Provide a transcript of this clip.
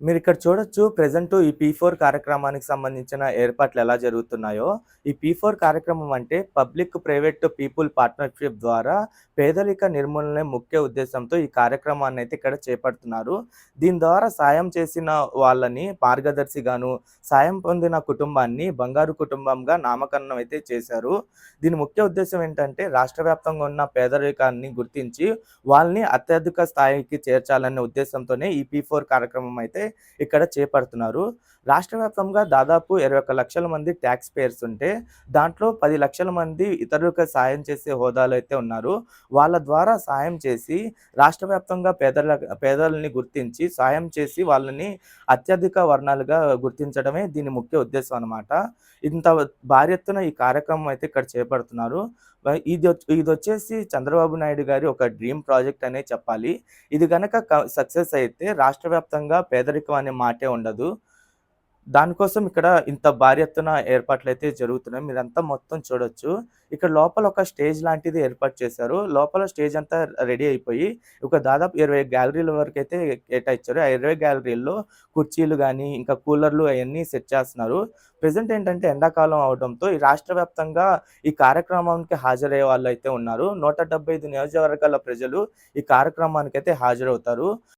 మీరు ఇక్కడ చూడొచ్చు ప్రజెంట్ ఈ పీ ఫోర్ కార్యక్రమానికి సంబంధించిన ఏర్పాట్లు ఎలా జరుగుతున్నాయో. ఈ పీ ఫోర్ కార్యక్రమం అంటే పబ్లిక్ ప్రైవేట్ పీపుల్ పార్ట్నర్షిప్ ద్వారా పేదరిక నిర్మూలనే ముఖ్య ఉద్దేశంతో ఈ కార్యక్రమాన్ని అయితే ఇక్కడ చేపడుతున్నారు. దీని ద్వారా సాయం చేసిన వాళ్ళని మార్గదర్శిగాను సాయం పొందిన కుటుంబాన్ని బంగారు కుటుంబంగా నామకరణం అయితే చేశారు. దీని ముఖ్య ఉద్దేశం ఏంటంటే రాష్ట్ర వ్యాప్తంగా ఉన్న పేదరికాన్ని గుర్తించి వాళ్ళని అత్యధిక స్థాయికి చేర్చాలనే ఉద్దేశంతోనే ఈ పీ ఫోర్ కార్యక్రమం అయితే ఇక్కడ చేపడుతున్నారు. రాష్ట్ర వ్యాప్తంగా దాదాపు ఇరవై ఒక్క లక్షల మంది ట్యాక్స్ పేయర్స్ ఉంటే దాంట్లో పది లక్షల మంది ఇతరులకు సాయం చేసే హోదాలు అయితే ఉన్నారు. వాళ్ళ ద్వారా సాయం చేసి రాష్ట్ర వ్యాప్తంగా పేదల పేదలని గుర్తించి సాయం చేసి వాళ్ళని అత్యధిక వర్ణాలుగా గుర్తించడమే దీని ముఖ్య ఉద్దేశం అనమాట ఇంత భారీ ఎత్తున ఈ కార్యక్రమం అయితే ఇక్కడ చేపడుతున్నారు. ఇది ఇది వచ్చేసి చంద్రబాబు నాయుడు గారి ఒక డ్రీమ్ ప్రాజెక్ట్ అనే చెప్పాలి. ఇది గనక సక్సెస్ అయితే రాష్ట్ర వ్యాప్తంగా పేదరికం అనే మాటే ఉండదు. దానికోసం ఇక్కడ ఇంత భారీ ఎత్తున ఏర్పాట్లు అయితే జరుగుతున్నాయి. మీరంతా మొత్తం చూడొచ్చు. ఇక్కడ లోపల ఒక స్టేజ్ లాంటిది ఏర్పాటు చేశారు. లోపల స్టేజ్ అంతా రెడీ అయిపోయి ఒక దాదాపు ఇరవై గ్యాలరీల వరకు అయితే కేటాయించారు ఆ ఇరవై గ్యాలరీల్లో కుర్చీలు కానీ ఇంకా కూలర్లు అవన్నీ సెట్ చేస్తున్నారు. ప్రజెంట్ ఏంటంటే ఎండాకాలం అవడంతో ఈ రాష్ట్ర వ్యాప్తంగా ఈ కార్యక్రమానికి హాజరయ్యే వాళ్ళు అయితే ఉన్నారు. నూట డెబ్బై ఐదు నియోజకవర్గాల ప్రజలు ఈ కార్యక్రమానికి అయితే హాజరవుతారు.